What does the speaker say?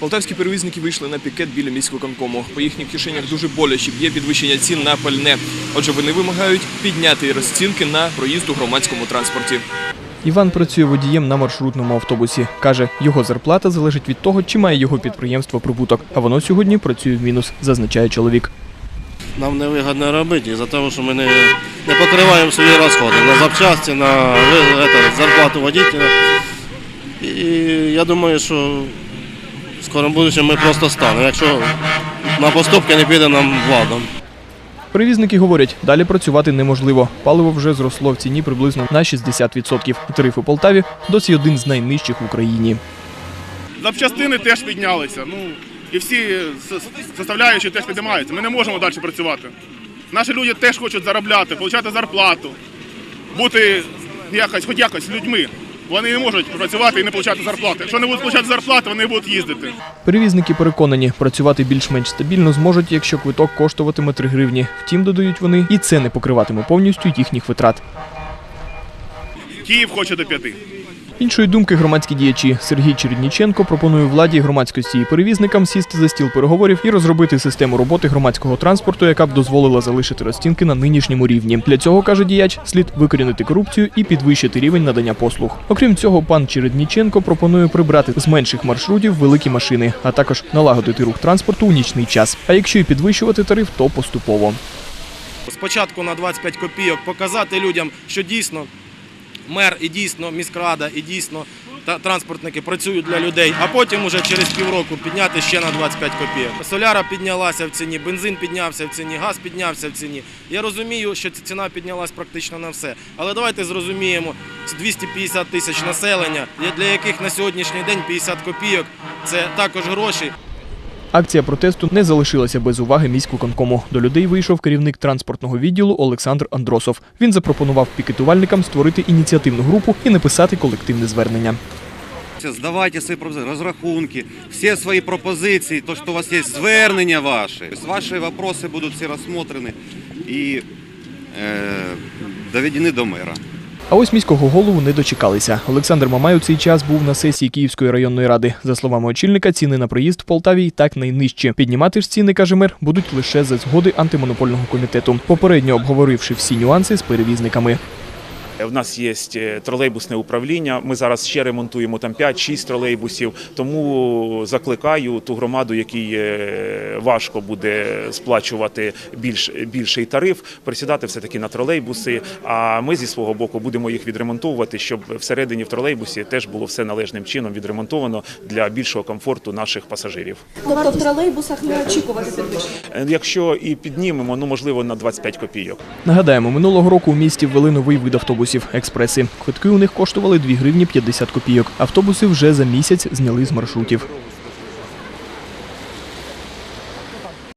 Полтавські перевізники вийшли на пікет біля міськвиконкому. По їхніх кишенях дуже боляче б'є підвищення цін на пальне. Отже, вони вимагають підняти розцінки на проїзд у громадському транспорті. Іван працює водієм на маршрутному автобусі. Каже, його зарплата залежить від того, чи має його підприємство прибуток. А воно сьогодні працює в мінус, зазначає чоловік. Нам невигідно робити із-за того, що ми не, не покриваємо свої розходи на запчасті, на ви- зарплату водителя. І я думаю, що в скорому будущому ми просто станемо, якщо на поступки не піде нам влада. Перевізники говорять, далі працювати неможливо. Паливо вже зросло в ціні приблизно на 60%. Тариф у Полтаві досі один з найнижчих в Україні. Запчастини теж піднялися. Ну і всі составляючі теж піднімаються. Ми не можемо далі працювати. Наші люди теж хочуть заробляти, отримати зарплату, бути якось, хоч якось людьми. Вони не можуть працювати і не отримати зарплати. Якщо не будуть отримати зарплати, вони будуть їздити. Перевізники переконані, працювати більш-менш стабільно зможуть, якщо квиток коштуватиме 3 гривні. Втім, додають вони, і це не покриватиме повністю їхніх витрат. Київ хоче до п'яти. Іншої думки громадські діячі Сергій Чередніченко пропонує владі, громадськості і перевізникам сісти за стіл переговорів і розробити систему роботи громадського транспорту, яка б дозволила залишити розцінки на нинішньому рівні. Для цього каже діяч, слід викорінити корупцію і підвищити рівень надання послуг. Окрім цього, пан Чередніченко пропонує прибрати з менших маршрутів великі машини, а також налагодити рух транспорту у нічний час. А якщо і підвищувати тариф, то поступово. спочатку на 25 копійок показати людям, що дійсно мер і дійсно міськрада, і дійсно транспортники працюють для людей, а потім уже через півроку підняти ще на 25 копійок. Соляра піднялася в ціні, бензин піднявся в ціні, газ піднявся в ціні. Я розумію, що ці- ціна піднялась практично на все. Але давайте зрозуміємо, з 250 тисяч населення, для яких на сьогоднішній день 50 копійок це також гроші. Акція протесту не залишилася без уваги міськвиконкому. До людей вийшов керівник транспортного відділу Олександр Андросов. Він запропонував пікетувальникам створити ініціативну групу і написати колективне звернення. Здавайте свої розрахунки, всі свої пропозиції, то, що у вас є звернення. Тобто Ваші питання будуть всі розглянені і е, доведені до мера. А ось міського голову не дочекалися. Олександр Мамай у цей час був на сесії Київської районної ради. За словами очільника, ціни на проїзд в Полтаві і так найнижчі. Піднімати ж ціни, каже мер, будуть лише за згоди антимонопольного комітету, попередньо обговоривши всі нюанси з перевізниками. У нас є е, тролейбусне управління. Ми зараз ще ремонтуємо там 5-6 тролейбусів. Тому закликаю ту громаду, якій е, важко буде сплачувати більш більший тариф, присідати все таки на тролейбуси. А ми зі свого боку будемо їх відремонтовувати, щоб всередині в тролейбусі теж було все належним чином відремонтовано для більшого комфорту наших пасажирів. Тобто в тролейбусах не очікувати підвищення? Е, Якщо і піднімемо, ну можливо на 25 копійок. Нагадаємо, минулого року у місті ввели новий вид автобусів експреси. Квитки у них коштували 2 гривні 50 копійок. Автобуси вже за місяць зняли з маршрутів.